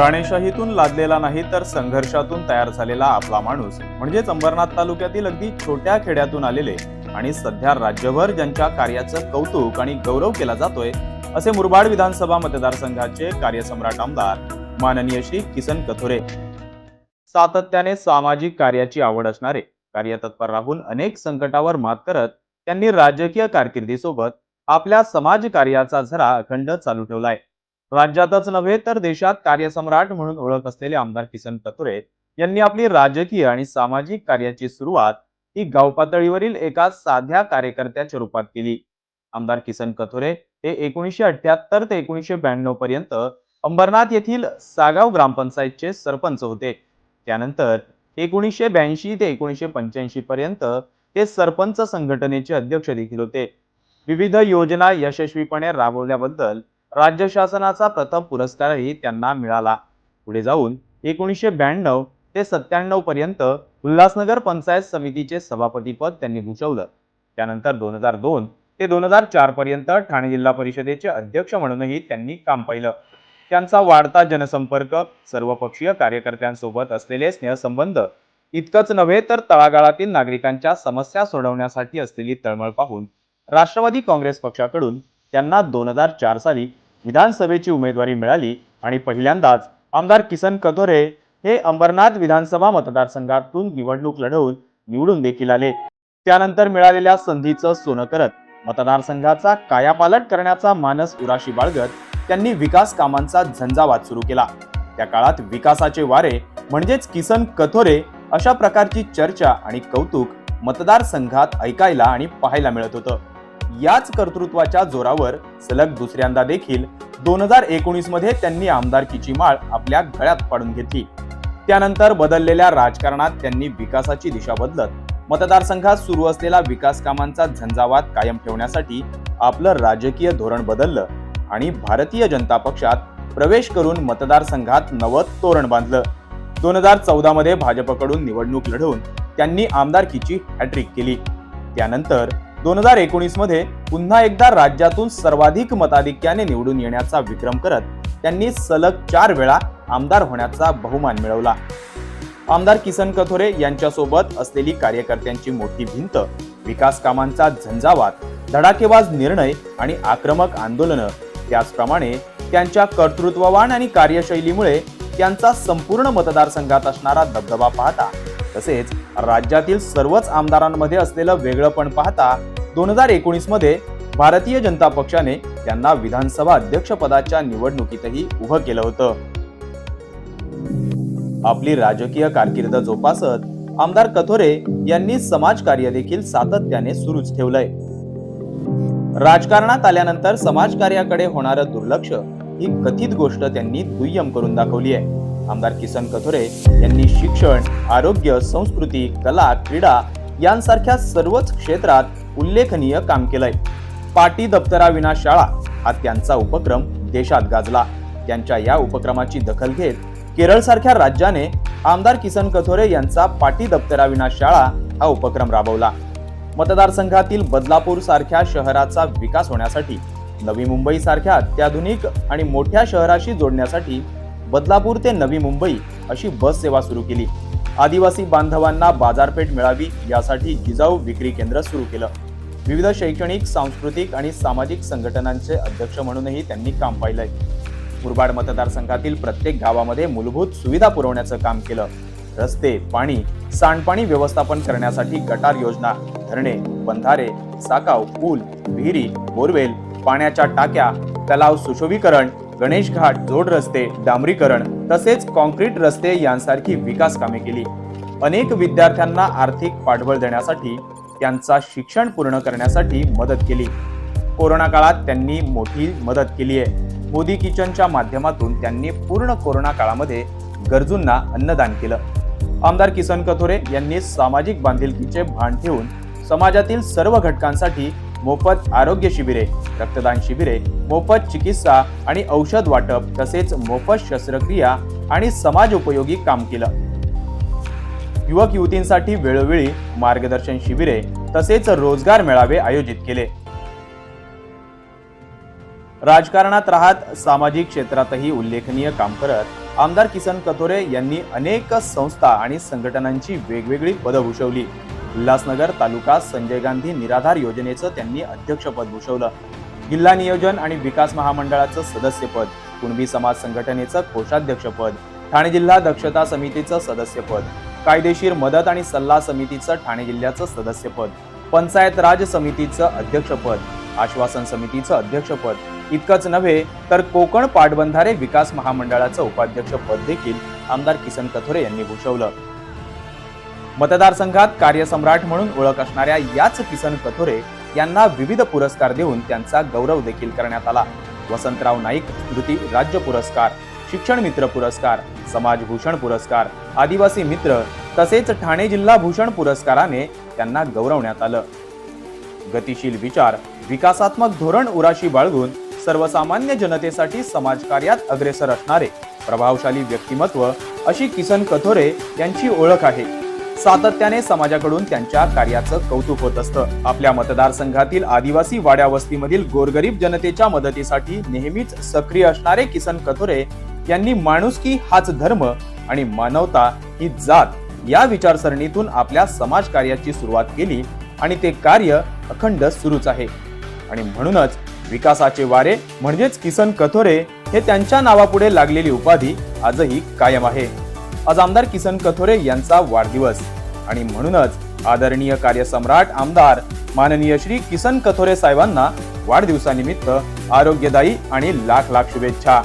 राणेशाहीतून लादलेला नाही तर संघर्षातून तयार झालेला आपला माणूस. म्हणजेच अंबरनाथ तालुक्यातील अगदी छोट्या खेड्यातून आलेले आणि सध्या राज्यभर ज्यांच्या कार्याचं कौतुक आणि गौरव केला जातोय असे मुरबाड विधानसभा मतदारसंघाचे कार्यसम्राट आमदार माननीय श्री किसन कथोरे. सातत्याने सामाजिक कार्याची आवड असणारे कार्यतत्पर राहून अनेक संकटावर मात करत त्यांनी राजकीय कारकिर्दीसोबत आपल्या समाज कार्याचा झरा अखंड चालू ठेवलाय. राज्यातच नव्हे तर देशात कार्यसम्राट म्हणून ओळख असलेले आमदार किसन कतुरे यांनी आपली राजकीय आणि सामाजिक कार्याची सुरुवात ही गाव पातळीवरील एका साध्या कार्यकर्त्याच्या रूपात केली. आमदार किसन कथोरे हे एकोणीसशे अठ्याहत्तर ते एकोणीसशे ब्याण्णव पर्यंत अंबरनाथ येथील सागाव ग्रामपंचायतचे सरपंच होते. त्यानंतर एकोणीसशे ब्याऐंशी ते एकोणीसशे पंच्याऐंशी पर्यंत ते सरपंच संघटनेचे अध्यक्ष देखील होते. विविध योजना यशस्वीपणे राबवल्याबद्दल राज्य शासनाचा प्रथम पुरस्कारही त्यांना मिळाला. पुढे जाऊन एकोणीसशे ब्याण्णव ते सत्त्याण्णव पर्यंत उल्हासनगर पंचायत समितीचे सभापतीपद त्यांनी भूषवलं. त्यानंतर दोन हजार दोन ते दोन हजार चार पर्यंत ठाणे जिल्हा परिषदेचे अध्यक्ष म्हणूनही त्यांनी काम पाहिलं. त्यांचा वाढता जनसंपर्क सर्वपक्षीय कार्यकर्त्यांसोबत असलेले स्नेहसंबंध इतकंच नव्हे तर तळागाळातील नागरिकांच्या समस्या सोडवण्यासाठी असलेली तळमळ पाहून राष्ट्रवादी काँग्रेस पक्षाकडून त्यांना दोन हजार चार साली विधानसभेची उमेदवारी मिळाली आणि पहिल्यांदाच आमदार किसन कथोरे हे अंबरनाथ विधानसभा मतदारसंघातून निवडणूक लढवून निवडून देखील आले. त्यानंतर मिळालेल्या संधीचं सोनं करत मतदारसंघाचा कायापालट करण्याचा मानस उराशी बाळगत त्यांनी विकास कामांचा झंझावात सुरू केला. त्या काळात विकासाचे वारे म्हणजेच किसन कथोरे अशा प्रकारची चर्चा आणि कौतुक मतदारसंघात ऐकायला आणि पाहायला मिळत होतं. याच कर्तृत्वाच्या जोरावर सलग दुसऱ्यांदा देखील दोन हजार एकोणीसमध्ये त्यांनी आमदारकीची माळ आपल्या गळ्यात पाडून घेतली. त्यानंतर बदललेल्या राजकारणात त्यांनी विकासाची दिशा बदलत मतदारसंघात सुरू असलेला विकास कामांचा झंझावात कायम ठेवण्यासाठी आपलं राजकीय धोरण बदललं आणि भारतीय जनता पक्षात प्रवेश करून मतदारसंघात नवं तोरण बांधलं. दोन हजार चौदा मध्ये भाजपकडून निवडणूक लढवून त्यांनी आमदारकीची हॅट्रिक केली. त्यानंतर दोन हजार एकोणीसमध्ये पुन्हा एकदा राज्यातून सर्वाधिक मताधिक्याने निवडून येण्याचा विक्रम करत त्यांनी सलग चार वेळा आमदार होण्याचा बहुमान मिळवला. आमदार किसन कथोरे यांच्यासोबत असलेली कार्यकर्त्यांची मोठी भिंत विकास कामांचा झंझावात धडाकेबाज निर्णय आणि आक्रमक आंदोलनं त्याचप्रमाणे त्यांच्या कर्तृत्ववान आणि कार्यशैलीमुळे त्यांचा संपूर्ण मतदारसंघात असणारा दबदबा पाहता तसेच राज्यातील सर्वच आमदारांमध्ये असलेलं वेगळंपण पाहता दोन हजार एकोणीसमध्ये भारतीय जनता पक्षाने त्यांना विधानसभा अध्यक्षपदाच्या निवडणुकीतही उभं केलं होतं. आपली राजकीय कारकीर्द जोपासत आमदार कथोरे यांनी समाजकार्य देखील सातत्याने सुरूच ठेवलंय. राजकारणात आल्यानंतर समाजकार्याकडे होणारं दुर्लक्ष ही कथित गोष्ट त्यांनी दुय्यम करून दाखवली आहे. आमदार किसन कथोरे यांनी शिक्षण आरोग्य संस्कृती कला क्रीडा यांसारख्या सर्वच क्षेत्रात उल्लेखनीय काम केलंय. पाटी दप्तराविना शाळा हा त्यांचा उपक्रम देशात गाजला. त्यांच्या या उपक्रमाची दखल घेत केरळ सारख्या राज्याने आमदार किसन कथोरे यांचा पाटी दप्तराविना शाळा हा उपक्रम राबवला. मतदारसंघातील बदलापूर सारख्या शहराचा विकास होण्यासाठी नवी मुंबई सारख्या अत्याधुनिक आणि मोठ्या शहराशी जोडण्यासाठी बदलापूर ते नवी मुंबई अशी बस सेवा सुरू केली. आदिवासी बांधवांना बाजारपेठ मिळावी यासाठी जिजाऊ विक्री केंद्र सुरू केलं. विविध शैक्षणिक सांस्कृतिक आणि सामाजिक संघटनांचे अध्यक्ष म्हणूनही त्यांनी काम पाहिलंय. मुरबाड मतदारसंघातील प्रत्येक गावामध्ये मूलभूत सुविधा पुरवण्याचं काम केलं. रस्ते पाणी सांडपाणी व्यवस्थापन करण्यासाठी गटार योजना धरणे बंधारे साकाव पूल विहिरी बोरवेल पाण्याच्या टाक्या तलाव सुशोभीकरण गणेश घाट जोड रस्ते डांबरीकरण तसेच कॉन्क्रीट रस्ते यांसारखी विकास कामे केली. अनेक विद्यार्थ्यांना आर्थिक पाठबळ देण्यासाठी त्यांचा शिक्षण पूर्ण करण्यासाठी मदत केली. कोरोना काळात त्यांनी मोठी मदत केली आहे. मोदी किचनच्या माध्यमातून त्यांनी पूर्ण कोरोना काळामध्ये गरजूंना अन्नदान केलं. आमदार किसन कथोरे यांनी सामाजिक बांधिलकीचे भान ठेवून समाजातील सर्व घटकांसाठी मोफत आरोग्य शिबिरे रक्तदान शिबिरे मोफत चिकित्सा आणि औषध वाटप तसेच मोफत शस्त्रक्रिया आणि समाज उपयोगी काम केलं. युवक युवतींसाठी वेळोवेळी मार्गदर्शन शिबिरे तसेच रोजगार मेळावे आयोजित केले. राजकारणात राहत सामाजिक क्षेत्रातही उल्लेखनीय काम करत आमदार किसन कथोरे यांनी अनेक संस्था आणि संघटनांची वेगवेगळी पदं भूषवली. उल्हासनगर तालुका संजय गांधी निराधार योजनेचं त्यांनी अध्यक्षपद भूषवलं. जिल्हा नियोजन आणि विकास महामंडळाचं सदस्यपद कुणबी समाज संघटनेचं कोषाध्यक्षपद ठाणे जिल्हा दक्षता समितीचं सदस्यपद कायदेशीर मदत आणि सल्ला समितीचं ठाणे जिल्ह्याचं सदस्यपद पंचायत राज समितीचं अध्यक्षपद आश्वासन समितीचं अध्यक्षपद. इतकंच नव्हे तर कोकण पाटबंधारे विकास महामंडळाचं उपाध्यक्षपद देखील आमदार किसन कथोरे यांनी भूषवलं. मतदारसंघात कार्यसम्राट म्हणून ओळख असणाऱ्या याच किसन कथोरे यांना विविध पुरस्कार देऊन त्यांचा गौरव देखील करण्यात आला. वसंतराव नाईक स्मृती राज्य पुरस्कार शिक्षण मित्र पुरस्कार समाजभूषण पुरस्कार आदिवासी मित्र तसेच ठाणे जिल्हा भूषण पुरस्काराने त्यांना गौरवण्यात आलं. गतिशील विचार विकासात्मक धोरण उराशी बाळगून सर्वसामान्य जनतेसाठी समाजकार्यात अग्रेसर असणारे प्रभावशाली व्यक्तिमत्व अशी किसन कथोरे यांची ओळख आहे. सातत्याने समाजाकडून त्यांच्या कार्याचं कौतुक होत असतं. आपल्या मतदारसंघातील आदिवासी वाड्या वस्तीमधील गोरगरीब जनतेच्या मदतीसाठी नेहमीच सक्रिय असणारे किसन कथोरे यांनी माणुसकी हाच धर्म आणि मानवता ही जात या विचारसरणीतून आपल्या समाज कार्याची सुरुवात केली आणि ते कार्य अखंड सुरूच आहे. आणि म्हणूनच विकासाचे वारे म्हणजेच किसन कथोरे हे त्यांच्या नावापुढे लागलेली उपाधी आजही कायम आहे. आज आमदार किसन कथोरे यांचा वाढदिवस. आणि म्हणूनच आदरणीय कार्यसम्राट आमदार माननीय श्री किसन कथोरे साहेबांना वाढदिवसानिमित्त आरोग्यदायी आणि लाख लाख शुभेच्छा.